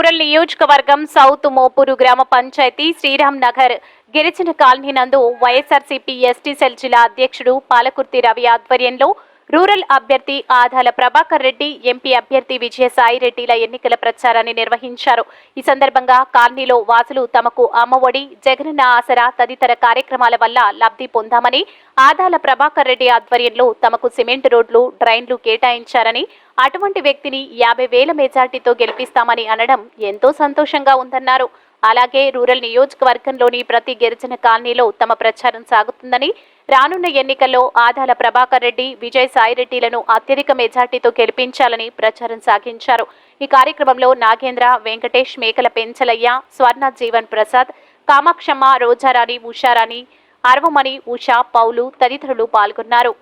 Rural నియోజకవర్గం south Mopuru గ్రామ పంచాయతీ శ్రీరామ్ నగర్. గిరిజన కాలనీ నందు వైఎస్ఆర్సీపీ ఎస్టీ సెల్ జిల్లా అధ్యక్షుడు పాలకుర్తి రవి ఆధ్వర్యంలో రూరల్ అభ్యర్థి ఆదాల ప్రభాకర్ రెడ్డి ఎంపీ అభ్యర్థి విజయసాయి రెడ్డిల ఎన్నికల ప్రచారాన్ని నిర్వహించారు. ఈ సందర్భంగా కాలనీలో వాసులు తమకు అమ్మఒడి జగనన్న ఆసరా తదితర కార్యక్రమాల వల్ల లబ్ధి పొందామని ఆదాల ప్రభాకర్ రెడ్డి ఆధ్వర్యంలో తమకు సిమెంట్ రోడ్లు డ్రైన్లు కేటాయించారని అటువంటి వ్యక్తిని యాభై వేల మెజార్టీతో గెలిపిస్తామని అనడం ఎంతో సంతోషంగా ఉందన్నారు. అలాగే రూరల్ నియోజకవర్గంలోని ప్రతి గిరిజన కాలనీలో తమ ప్రచారం సాగుతుందని రానున్న ఎన్నికల్లో ఆదాల ప్రభాకర్ రెడ్డి విజయ్ సాయిరెడ్డిలను అత్యధిక మెజార్టీతో గెలిపించాలని ప్రచారం సాగించారు. ఈ కార్యక్రమంలో నాగేంద్ర వెంకటేష్ మేకల పెంచలయ్య స్వర్ణ జీవన్ ప్రసాద్ కామాక్షమ్మ రోజారాణి ఉషారాణి అరవమణి ఉషా పౌలు తదితరులు పాల్గొన్నారు.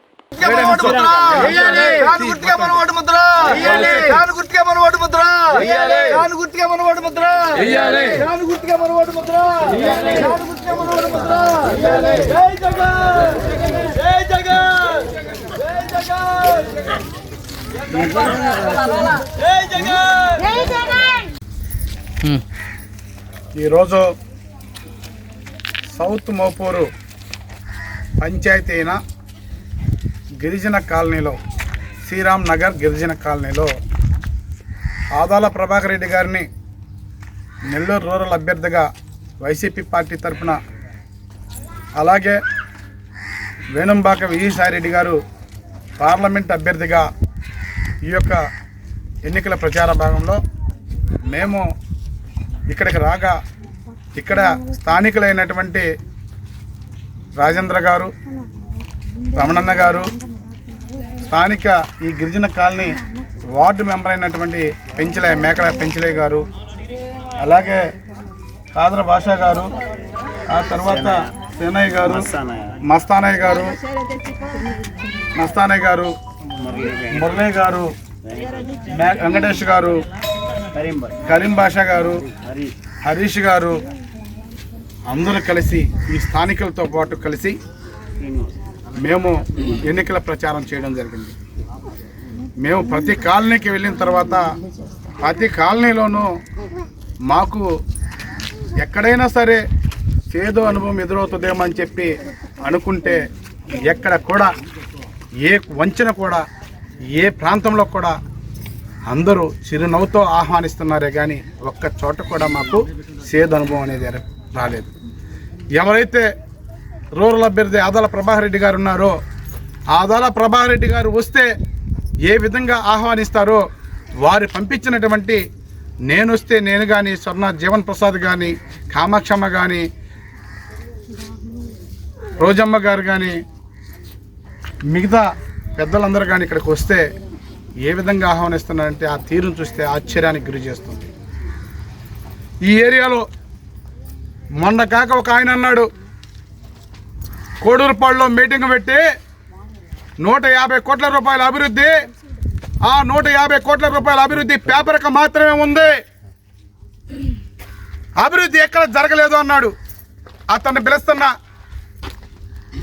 ముద్ర ఈరోజు సౌత్ మోపూరు పంచాయతీ అయిన గిరిజన కాలనీలో శ్రీరామ్ నగర్ గిరిజన కాలనీలో ఆదాల ప్రభాకర్ రెడ్డి గారిని నెల్లూరు రూరల్ అభ్యర్థిగా వైసీపీ పార్టీ తరఫున అలాగే వేణుంబాక విజయసాయిరెడ్డి గారు పార్లమెంట్ అభ్యర్థిగా ఈ యొక్క ఎన్నికల ప్రచార భాగంలో మేము ఇక్కడికి రాగా ఇక్కడ స్థానికులైనటువంటి రాజేంద్ర గారు రమణన్న గారు స్థానిక ఈ గిరిజన కాలనీ వార్డు మెంబర్ అయినటువంటి పెంచలే మేకల పెంచలే గారు అలాగే కాదర భాష గారు ఆ తర్వాత సేనయ్య గారు మస్తానయ్య. గారు మస్తానయ్య గారు మురళీ గారు వెంకటేష్ గారు కరీం బాషా గారు హరీష్ గారు అందరూ కలిసి ఈ స్థానికులతో పాటు కలిసి మేము ఎన్నికల ప్రచారం చేయడం జరిగింది. మేము ప్రతి కాలనీకి వెళ్ళిన తర్వాత ప్రతి కాలనీలోనూ మాకు ఎక్కడైనా సరే చేదు అనుభవం ఎదురవుతుందేమో అని చెప్పి అనుకుంటే ఎక్కడ కూడా ఏ వంచన కూడా ఏ ప్రాంతంలో కూడా అందరూ చిరునవ్వుతో ఆహ్వానిస్తున్నారే కానీ ఒక్క చోట కూడా మాకు సేదు అనుభవం అనేది రాలేదు. ఎవరైతే రూరల్ అభ్యర్థి ఆదాల ప్రభాకర్ రెడ్డి గారు ఉన్నారో ఆదాల ప్రభాకర్ రెడ్డి గారు వస్తే ఏ విధంగా ఆహ్వానిస్తారో వారు పంపించినటువంటి నేను వస్తే నేను కానీ స్వర్ణ జీవన్ ప్రసాద్ కానీ కామాక్షమ్మ కానీ రోజమ్మ గారు కానీ మిగతా పెద్దలందరూ కానీ ఇక్కడికి వస్తే ఏ విధంగా ఆహ్వానిస్తున్నారంటే ఆ తీరును చూస్తే ఆశ్చర్యానికి గురి చేస్తుంది. ఈ ఏరియాలో మొన్న కాక ఒక ఆయన అన్నాడు కోడూరుపాడులో మీటింగ్ పెట్టి నూట యాభై కోట్ల రూపాయల అభివృద్ధి ఆ నూట యాభై కోట్ల రూపాయల అభివృద్ధి పేపర్కి మాత్రమే ఉంది. అభివృద్ధి ఎక్కడ జరగలేదు అన్నాడు. అతన్ని పిలుస్తున్నా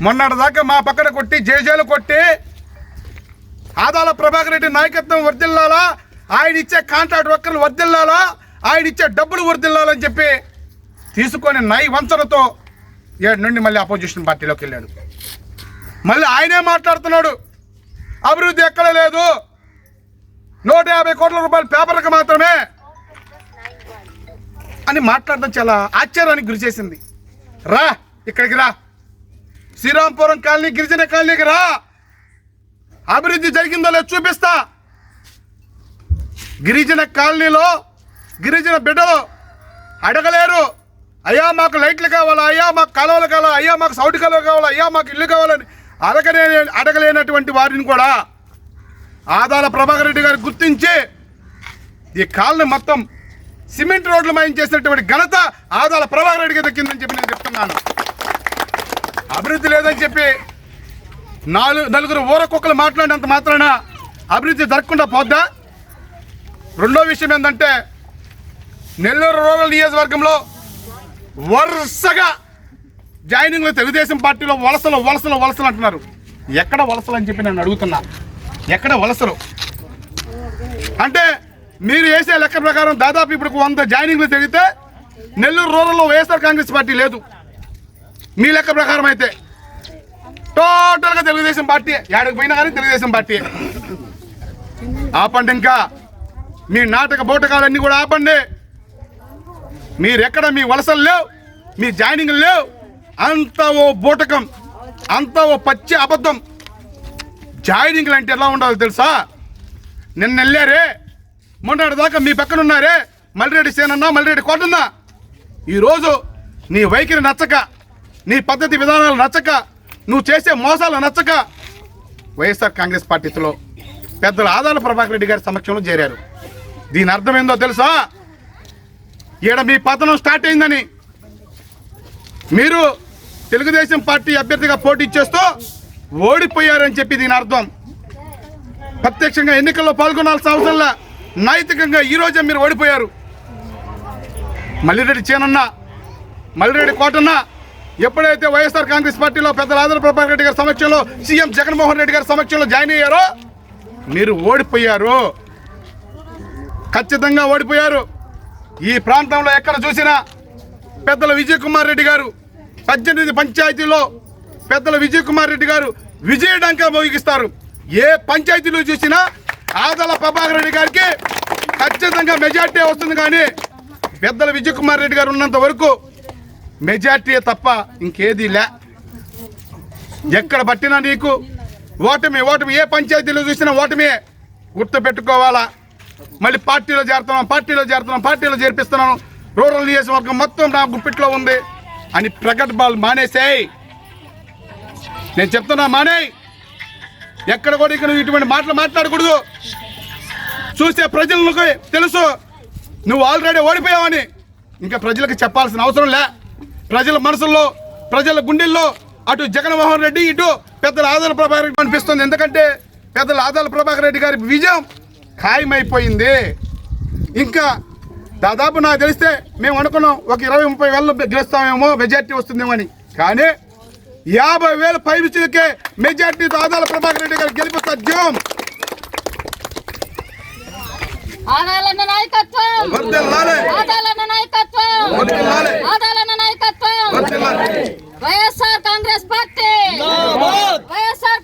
మొన్నటి దాకా మా పక్కన కొట్టి జేజేలు కొట్టి ఆదాల ప్రభాకర్ రెడ్డి నాయకత్వం వర్దిల్లాలా ఆయన ఇచ్చే కాంట్రాక్ట్ వర్కర్లు వర్దిల్లాలా ఆయన ఇచ్చే డబ్బులు వర్దిల్లాలని చెప్పి తీసుకొని నై వంచనతో ఏడు నుండి మళ్ళీ అపోజిషన్ పార్టీలోకి వెళ్ళాడు. మళ్ళీ ఆయనే మాట్లాడుతున్నాడు. అభివృద్ధి ఎక్కడ లేదు. నూట యాభై కోట్ల రూపాయల పేపర్కి మాత్రమే అని మాట్లాడడం చాలా ఆశ్చర్యానికి గురి చేసింది. రా ఇక్కడికి రా. శ్రీరాంపురం కాలనీ గిరిజన కాలనీకి రా. అభివృద్ధి జరిగిందో లేదు చూపిస్తా. గిరిజన కాలనీలో గిరిజన బిడ్డలు అడగలేరు. అయ్యా మాకు లైట్లు కావాలా అయ్యా మాకు కాలువలు కావాలా అయ్యా మాకు సౌటి కాలువ కావాలా అయ్యా మాకు ఇల్లు కావాలని అడగలే అడగలేనటువంటి వారిని కూడా ఆదాల ప్రభాకర్ రెడ్డి గారు గుర్తించి ఈ కాలనీ మొత్తం సిమెంట్ రోడ్లు మాయం చేసినటువంటి ఘనత ఆదాల ప్రభాకర్ రెడ్డికి దక్కిందని చెప్పి నేను చెప్తున్నాను. అభివృద్ధి లేదని చెప్పి నాలుగు నలుగురు ఊరకొక్కలు మాట్లాడినంత మాత్రాన అభివృద్ధి జరగకుండా పోద్దా? రెండో విషయం ఏంటంటే నెల్లూరు రూరల్ నియోజకవర్గంలో వరుసగా జాయినింగ్లో తెలుగుదేశం పార్టీలో వలసలు వలసలు వలసలు అంటున్నారు. ఎక్కడ వలసలు అని చెప్పి నేను అడుగుతున్నా. ఎక్కడ వలసలు? అంటే మీరు వేసే లెక్క ప్రకారం దాదాపు ఇప్పుడు వంద జాయినింగ్లు జరిగితే నెల్లూరు రూరల్లో వైఎస్ఆర్ కాంగ్రెస్ పార్టీ లేదు. మీ లెక్క ప్రకారం అయితే. టోటల్గా తెలుగుదేశం పార్టీ. ఏడకి పోయినా కానీ తెలుగుదేశం పార్టీ. ఆపండి ఇంకా. మీ నాటక బోటకాలన్నీ కూడా ఆపండి. మీరెక్కడ మీ వలసలు లేవు మీ జాయినింగ్ లేవు. అంత ఓ బూటకం అంత ఓ పచ్చి అబద్ధం. జాయినింగ్లు అంటే ఎలా ఉండాలో తెలుసా? నిన్న వెళ్ళారే. మొన్నటి దాకా మీ పక్కన ఉన్నారే మల్లిరెడ్డి సేనన్నా మల్లిరెడ్డి కోటన్నా. ఈరోజు నీ వైఖరి నచ్చక నీ పద్ధతి విధానాలు నచ్చక నువ్వు చేసే మోసాలు నచ్చక వైఎస్ఆర్ కాంగ్రెస్ పార్టీలో పెద్దల ఆదాల ప్రభాకర్ రెడ్డి గారి సమక్షంలో చేరారు. దీని అర్థం ఏందో తెలుసా? ఈడ మీ పతనం స్టార్ట్ అయిందని. మీరు తెలుగుదేశం పార్టీ అభ్యర్థిగా పోటీ చేస్తూ ఓడిపోయారని చెప్పి దీని అర్థం. ప్రత్యక్షంగా ఎన్నికల్లో పాల్గొనాల్సిన అవసరంలా నైతికంగా ఈరోజే మీరు ఓడిపోయారు. మల్లిరెడ్డి చేనన్న మల్లిరెడ్డి కోటన్న ఎప్పుడైతే వైఎస్ఆర్ కాంగ్రెస్ పార్టీలో పెద్ద ఆదర ప్రభాకర్ రెడ్డి గారి సమక్షంలో సీఎం జగన్మోహన్ రెడ్డి గారి సమక్షంలో జాయిన్ అయ్యారో మీరు ఓడిపోయారు. ఖచ్చితంగా ఓడిపోయారు. ఈ ప్రాంతంలో ఎక్కడ చూసినా పెద్దల విజయ్ కుమార్ రెడ్డి గారు పద్దెనిమిది పంచాయతీలో పెద్దల విజయ్ కుమార్ రెడ్డి గారు విజయడంకా మోగిస్తారు. ఏ పంచాయతీలో చూసినా ఆదల ప్రభాకర్ రెడ్డి గారికి ఖచ్చితంగా మెజార్టీ వస్తుంది కానీ పెద్దల విజయ్ కుమార్ రెడ్డి గారు ఉన్నంత వరకు మెజార్టీ తప్ప ఇంకేది లే. ఎక్కడ పట్టినా నీకు ఓటమి ఓటమి ఏ పంచాయతీలో చూసినా ఓటమి గుర్తు పెట్టుకోవాలా? మళ్ళీ పార్టీలో చేరుతున్నాం పార్టీలో చేరుతున్నాం పార్టీలో చేర్పిస్తున్నాను. రూరల్ నియోజకవర్గం మొత్తం నా గుప్పిట్లో ఉంది. అని ప్రకటనలు మానేసేయ్. నేను చెప్తున్నా మానేయ్. ఎక్కడ కూడా ఇక్కడ నువ్వు ఇటువంటి మాటలు మాట్లాడకూడదు. చూసే ప్రజలకు తెలుసు. నువ్వు ఆల్రెడీ ఓడిపోయావని. ఇంకా ప్రజలకు చెప్పాల్సిన అవసరం లే. ప్రజల మనసుల్లో ప్రజల గుండెల్లో అటు జగన్మోహన్ రెడ్డి ఇటు పెద్దల ఆదాల ప్రభాకర్ రెడ్డి అనిపిస్తుంది. ఎందుకంటే పెద్దల ఆదాల ప్రభాకర్ రెడ్డి గారి విజయం ఖాయమైపోయింది. ఇంకా దాదాపు నాకు తెలిస్తే మేము అనుకున్నాం ఒక ఇరవై ముప్పై వేలు గెలుస్తామేమో మెజార్టీ వస్తుందేమో అని. కానీ యాభై వేల పైరుచులకే మెజార్టీతో ఆదాల ప్రభాకర్ రెడ్డి గారు గెలుపు సత్యం ఆదాలన్న నాయకత్వం! ఆదాలన్న నాయకత్వం! ఆదాలన్న నాయకత్వం! వైఎస్ఆర్ కాంగ్రెస్ పార్టీ! వైఎస్ఆర్